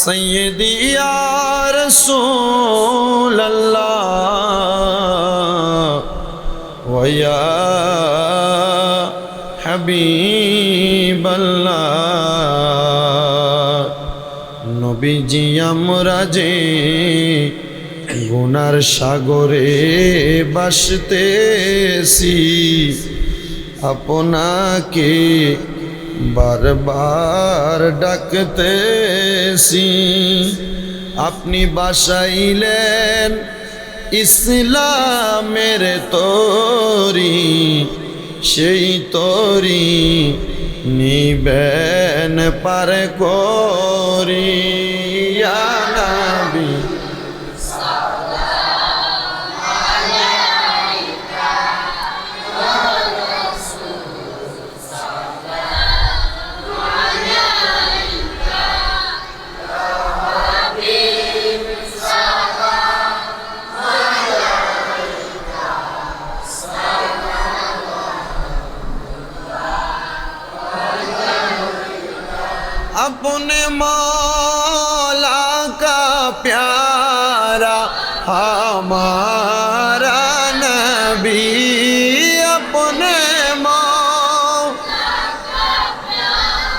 سيدي يا رسول الله ويا حبيب الله নবীজি আমরা যে গুনার সাগরে বাসতেছি আপনাকে বারবার ডাকতেছি আপনি বাসাইলেন ইসলামের তরি সেই তরি নিবেন পার اپنے مولا کا پیارا، ہمارا نبی، اپنے مولا کا پیارا۔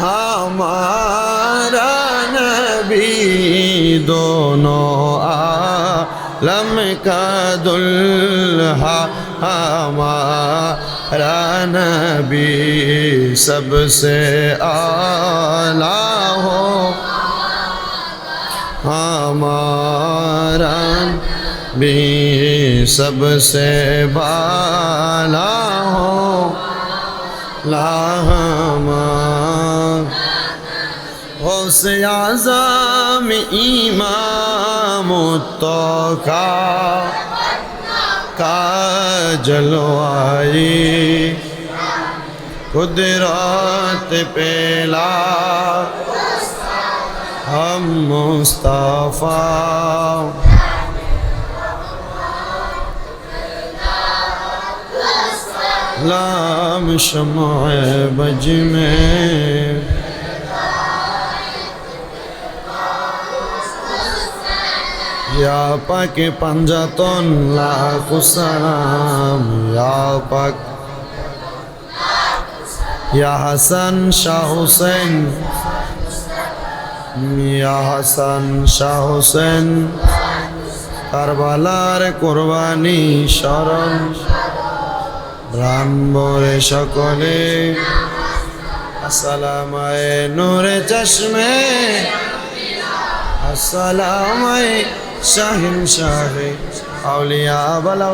ہمارا نبی دونوں عالم کا دلہا، ہمارا رانبی سب سے اعلیٰ ہو۔ ہمارا بھی سب سے بالا ہو۔ لا لاہما غوث اعظم امام تو کا کا جلوائی قدرت پہلا ہم مصطفیٰ۔ لام شمع بج میں۔ ইয়া পাকে পাঞ্জাতন লাখো সালাম, ইয়া পাক। ইয়া হাসান শাহ হোসেন, ইয়া হাসান শাহ হোসেন, কারবালার কোরবানি শরণ ব্রাহ্মরে সকলে। আসসালামায় নূরে চশমে, আসসালামায় শাহিন শাহে আউলিয়া বালা